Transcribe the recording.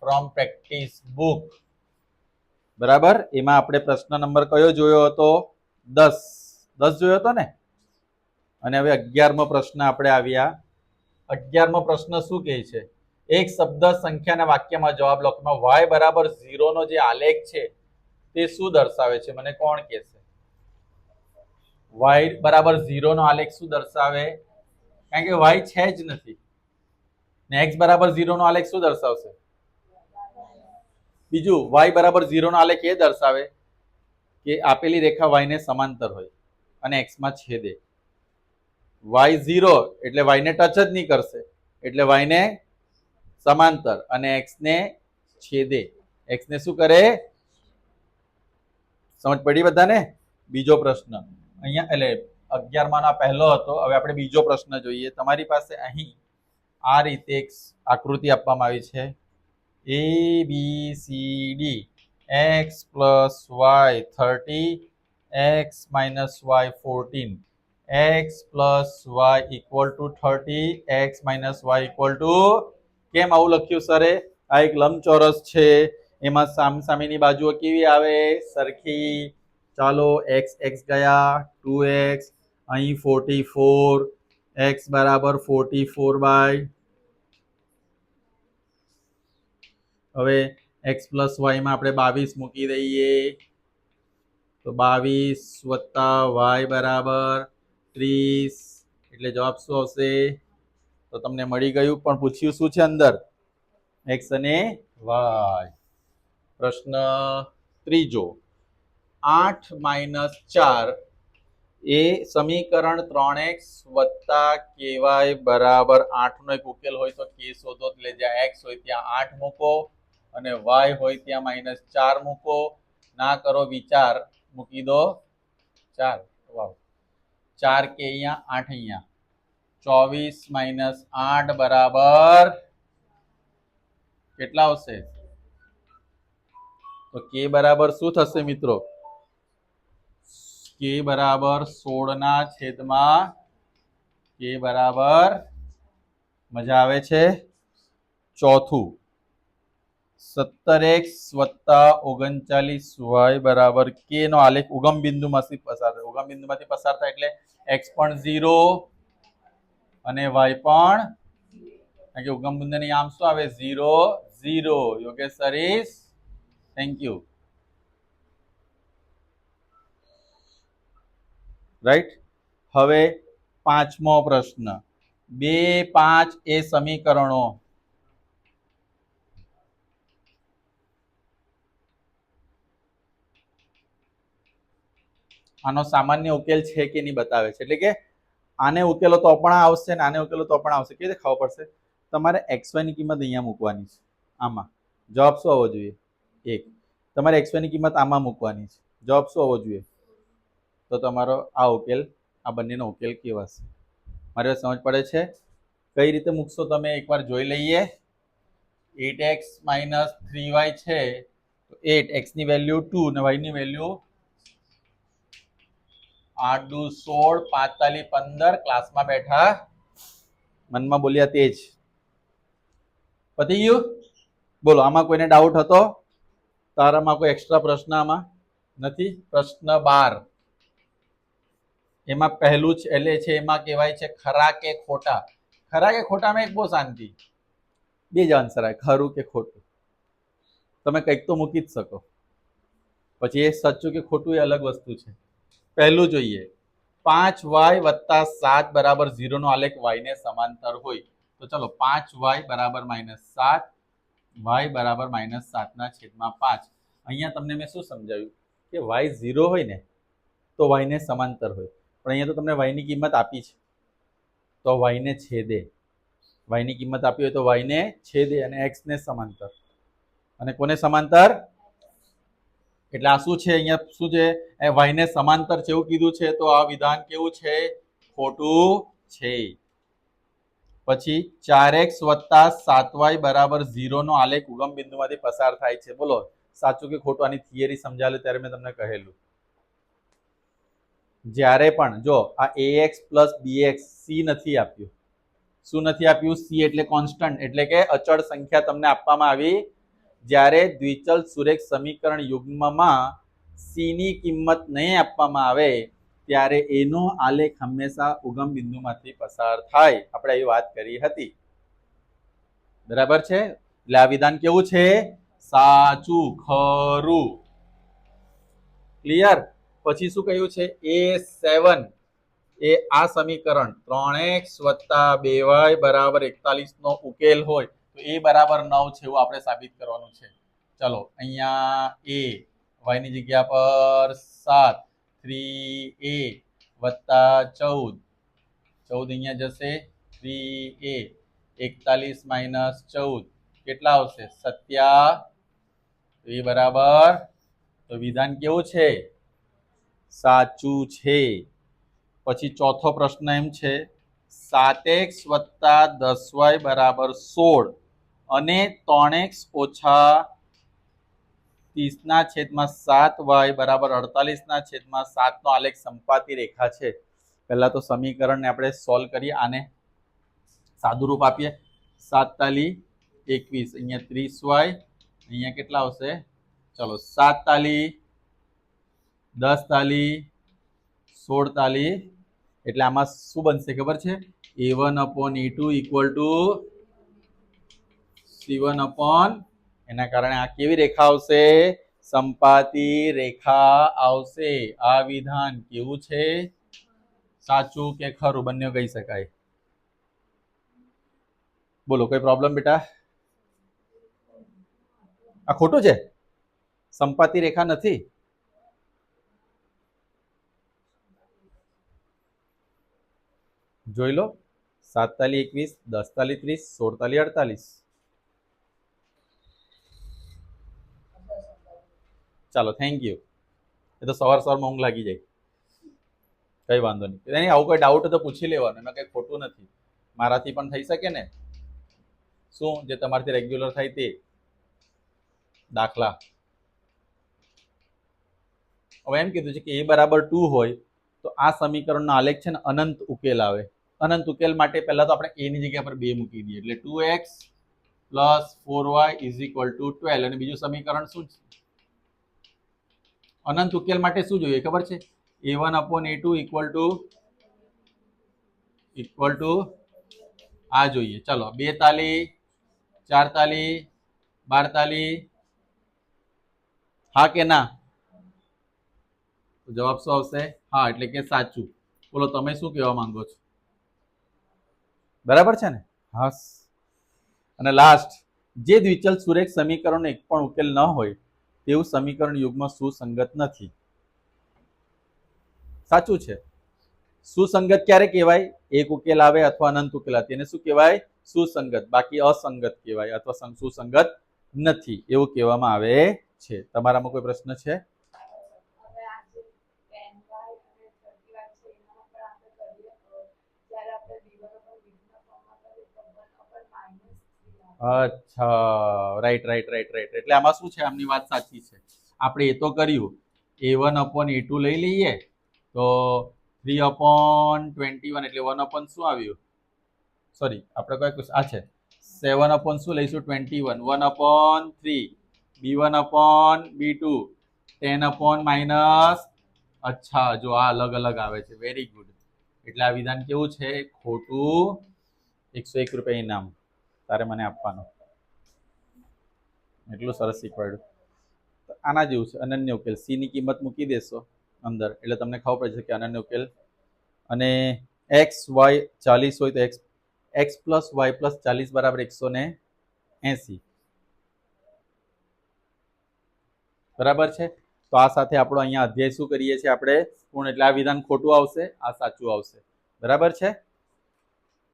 From practice book બરાબર? એમાં આપણે પ્રશ્ન નંબર કયો જોયો હતો? દસ. દસ જોયો હતો ને? અને હવે અગિયારમો પ્રશ્ન આપણે આવ્યા. અગિયારમો પ્રશ્ન શું કહે છે? એક શબ્દ સંખ્યાના વાક્યમાં જવાબ લખવામાં વાય બરાબર ઝીરોનો જે આલેખ છે, તે શું દર્શાવે છે? મને કોણ કહેશે? વાય બરાબર ઝીરોનો આલેખ શું દર્શાવે? કારણ કે વાય છે જ નથી. ને એક્સ બરાબર ઝીરોનો આલેખ શું દર્શાવશે? બીજું વાય બરાબર ઝીરોનો આલેખ એ દર્શાવે કે આપેલી રેખા વાયને સમાંતર હોય અને એક્સમાં છેદે વાય ઝીરો એટલે વાયને ટચ જ નહીં કરશે. એટલે વાયને સમાંતર અને એક્સને છેદે એક્સ ને શું કરે? સમજ પડી બધાને? બીજો પ્રશ્ન. અહીંયા, એટલે અગિયારમાં ના પહેલો હતો. હવે આપણે બીજો પ્રશ્ન જોઈએ. તમારી પાસે અહીં આ રીતે એક આકૃતિ આપવામાં આવી છે. A B C D x plus y thirty x minus y fourteen x plus y equal to thirty x minus y equal to કેમ આવું લખ્યું સરે આ એક લંબચોરસ છે. એમાં સામ સામેની બાજુઓ કેવી આવે? સરખી. ચાલો એક્સ એક્સ ગયા ટુ એક્સ અહીં ફોર્ટી ફોર એક્સ બરાબર ફોર્ટી ફોર બાય હવે એક્સ પ્લસ વાયમાં આપણે બાવીસ મૂકી દઈએ. તો બાવીસ વત્તા વાય બરાબર ત્રીસ. એટલે જવાબ શું આવશે? તો તમને મળી ગયું, પણ પૂછ્યું શું છે અંદર? એક્સ અને વાય પ્રશ્ન ત્રીજો. આઠ માઇનસ ચાર એ સમીકરણ ત્રણ એક્સ વત્તા કેવાય બરાબર આઠનો એક ઉકેલ હોય તો કે શોધો, એટલે જ્યાં એક્સ હોય ત્યાં આઠ મૂકો. અને વાય હોય ત્યાં માઇનસ ચાર મૂકો. ના કરો વિચાર. મૂકી દો. ચાર. વાવ. ચાર કે અહીંયા? આઠ અહીંયા. ચોવીસ માઇનસ આઠ બરાબર કેટલા આવશે? તો કે બરાબર શું થશે મિત્રો? કે બરાબર સોળના છેદમાં કે બરાબર મજા આવે છે? ચોથું. સત્તર એક્સ વત્તા ઓગણચાલીસ વાય બરાબર કે નો આલેખ ઉગમ બિંદુમાંથી પસાર થાય. ઉગમ બિંદુમાંથી પસાર થાય એટલે એક્સ પણ ઝીરો અને વાય પણ કારણ કે ઉગમ બિંદુની આમ શું આવે? Zero zero. Yogesh સરીશ thank you right હવે પાંચમો પ્રશ્ન. બે પાંચ એ સમીકરણો. આનો સામાન્ય ઉકેલ છે કે નહીં બતાવે છે. એટલે કે આને ઉકેલો તો પણ આવશે ને આને ઉકેલો તો પણ આવશે. કેવી રીતે ખબર પડશે? તમારે એક્સ વાયની કિંમત અહીંયા મૂકવાની છે. આમાં. જવાબ શું હોવો જોઈએ? એક. તમારે એક્સ વાયની કિંમત આમાં મૂકવાની છે. જવાબ શું હોવો જોઈએ? તો તમારો આ ઉકેલ, આ બંનેનો ઉકેલ કેવાશે મારી વાત સમજ પડે છે? કઈ રીતે મૂકશો તમે? એકવાર જોઈ લઈએ. Eight x minus three y છે. તો એટ એક્સની વેલ્યુ ટુ અને વાયની વેલ્યુ આઠ સોળ પાંતાલી પંદર, ક્લાસમાં બેઠા. મનમાં બોલ્યા તે જ પતી ગયું? બોલો, આમાં કોઈને ડાઉટ હતો? તારામાં કોઈ એક્સ્ટ્રા પ્રશ્ન આમાં? નથી? પ્રશ્ન બાર. એમાં પહેલું જ એટલે છે, એમાં કહેવાય છે, ખરા કે ખોટા? ખરા કે ખોટામાં એક બહુ શાંતિ. બે જ આન્સર આવે, ખરું કે ખોટું. તમે કંઈક તો મૂકી જ શકો. પછી એ સાચું કે ખોટું એ અલગ વસ્તુ છે. પહેલું જોઈએ. પાંચ વાય વત્તા સાત બરાબર ઝીરોનો આલેખ વાયને સમાંતર હોય. તો ચલો પાંચ વાય બરાબર માઇનસ સાત, વાય બરાબર માઇનસ સાતના છેદમાં પાંચ. અહીંયા તમને મેં શું સમજાવ્યું? કે વાય ઝીરો હોય ને, તો વાયને સમાંતર હોય. પણ અહીંયા તો તમને વાયની કિંમત આપી છે. તો વાયને છેદે. વાયની કિંમત આપી હોય તો વાયને છેદે અને એક્સને સમાંતર. અને કોને સમાંતર? એટલે આ શું છે? અહીંયા શું છે? એ વાયને સમાંતર છે એવું કીધું છે, તો આ વિધાન કેવું છે? ખોટું છે. પછી ચાર એક્સ વત્તા સાત વાય બરાબર ઝીરોનો આલેખ ઉગમ બિંદુમાંથી પસાર થાય છે. બોલો, સાચું કે ખોટું? આની થિયરી સમજાવે ત્યારે મેં તમને કહેલું. જ્યારે પણ જો આ a x plus b x c નથી આપ્યું. શું નથી આપ્યું? સી એટલે કોન્સ્ટન્ટ, એટલે કે અચળ સંખ્યા તમને આપવામાં આવી જ્યારે દ્વિચલ સુરેખ સમીકરણ યુગ્મમાં સીની કિંમત નહીં આપવામાં આવે, ત્યારે એનો આલેખ હંમેશા ઉગમ બિંદુમાંથી પસાર થાય. આપણે એ વાત કરી હતી. બરાબર છે? એટલે આ વિધાન કેવું છે? સાચું, ખરું. ક્લિયર પછી શું કહ્યું છે? એ સેવન એ આ સમીકરણ ત્રણ એક્સ વત્તા બે વાય બરાબર એકતાલીસ નો ઉકેલ હોય. તો એ બરાબર નવ છે એવું આપણે સાબિત કરવાનું છે. ચલો, અહીંયા એ વાયની જગ્યા પર સાત, થ્રી એ વત્તા ચૌદ. ચૌદ અહીંયા જશે, થ્રી એ એકતાલીસ માઇનસ ચૌદ. કેટલા આવશે? સત્યા. એ બરાબર. તો વિધાન કેવું છે? સાચું છે. પછી ચોથો પ્રશ્ન એમ છે સાતેક્સ વત્તા દસ વાય બરાબર સોળ. અને ત્રણ એક્સ ઓછા ત્રીસના છેદમાં સાત વાય બરાબર અડતાલીસના છેદમાં સાતનો આલેખ સંપાતી રેખા છે. પહેલાં તો સમીકરણને આપણે સોલ્વ કરીએ, આને સાદું રૂપ આપીએ. સાત તાલી એકવીસ, અહીંયા ત્રીસ વાય, અહીંયા કેટલા આવશે? ચલો સાત તાલી દસ તાલી સોળ તાલી એટલે આમાં શું બનશે ખબર છે? A one upon e two equal to c upon. એના કારણે આ કેવી રેખા આવશે? સંપાતી રેખા આવશે. આ વિધાન કેવું છે? સાચું કે ખરું? બંને કહી શકાય. બોલો, કોઈ પ્રોબ્લેમ બેટા? આ ખોટું છે? સંપાતી રેખા નથી? જોઈ લો. સાતતાલી એકવીસ, દસતાલી ત્રીસ, સોળતાલી અડતાલીસ. ચાલો થેન્ક યુ એ તો સવાર સવારમાં ઊંઘ લાગી જાય. કઈ વાંધો નહીં. એની આવું કોઈ ડાઉટ તો પૂછી લેવાનો, એમાં કંઈ ખોટું નથી. મારાથી પણ થઈ શકે ને? શું જે તમારાથી રેગ્યુલર થાય તે? દાખલા. હવે એમ કીધું છે કે એ બરાબર ટુ હોય, તો આ સમીકરણનો આલેખ છે ને અનંત ઉકેલ આવે. અનંત ઉકેલ માટે પહેલા તો આપણે એની જગ્યા પર બે મૂકી દઈએ. એટલે two x plus four y is equal to twelve અને બીજું સમીકરણ શું છે? અનંત ઉકેલ માટે શું જોઈએ ખબર છે? A one upon a two equal to equal to આ જોઈએ. ચલો બે તાલી ચાર તાલી બાર તાલી. હા કે ના? જવાબ શું આવશે? હા એટલે કે સાચું. બોલો તમે શું કહેવા માંગો છો? બરાબર છે ને? હા અને લાસ્ટ જે દ્વિચલ સુરેખ સમીકરણનો એક પણ ઉકેલ ન હોય તેવું સમીકરણ યુગમાં સુસંગત નથી. સાચું છે. સુસંગત ક્યારે કહેવાય? એક ઉકેલ આવે અથવા અનંત ઉકેલ આવે. તેને શું કહેવાય? સુસંગત. બાકી અસંગત કહેવાય અથવા સુસંગત નથી. એવું કહેવામાં આવે છે. તમારામાં કોઈ પ્રશ્ન છે હવે આ જે 10y અને 30y છે એના પર આપણે કરીએ તો જ્યારે આપણે v1 ઉપર v2 ના ફોર્મમાં કરીએ તો 1 ઉપર -3 આવે અચ્છા રાઈટ રાઈટ રાઈટ રાઈટ એટલે આમાં શું છે? આમની વાત સાચી છે. આપણે એ તો કર્યું. A one upon a two લઈ લઈએ તો થ્રી અપોન ટ્વેન્ટી વન એટલે વન અપોન શું આવ્યું? સોરી આપણે કોઈ આ છે. સેવન અપોન શું લઈશું? Twenty one one upon three b one upon b two ten upon minus અચ્છા, જો આ અલગ અલગ આવે છે. વેરી ગુડ એટલે આ વિધાન કેવું છે? ખોટું. એકસો એક રૂપિયા ઇનામ. તારે મને આપવાનો. એટલું સરસ શીખવાડ્યું. આના જેવું છે, અનન્ય ઉકેલ. સીની કિંમત મૂકી દેશો અંદર, એટલે તમને ખબર પડશે કે અનન્ય ઉકેલ. અને એક્સ વાય ચાલીસ હોય તો x x plus y plus ચાલીસ બરાબર એકસો ને એંસી. બરાબર છે? તો આ સાથે આપણો અહીંયા અધ્યાય શું કરીએ છીએ આપણે? પૂર્ણ એટલે આ વિધાન ખોટું આવશે, આ સાચું આવશે. બરાબર છે?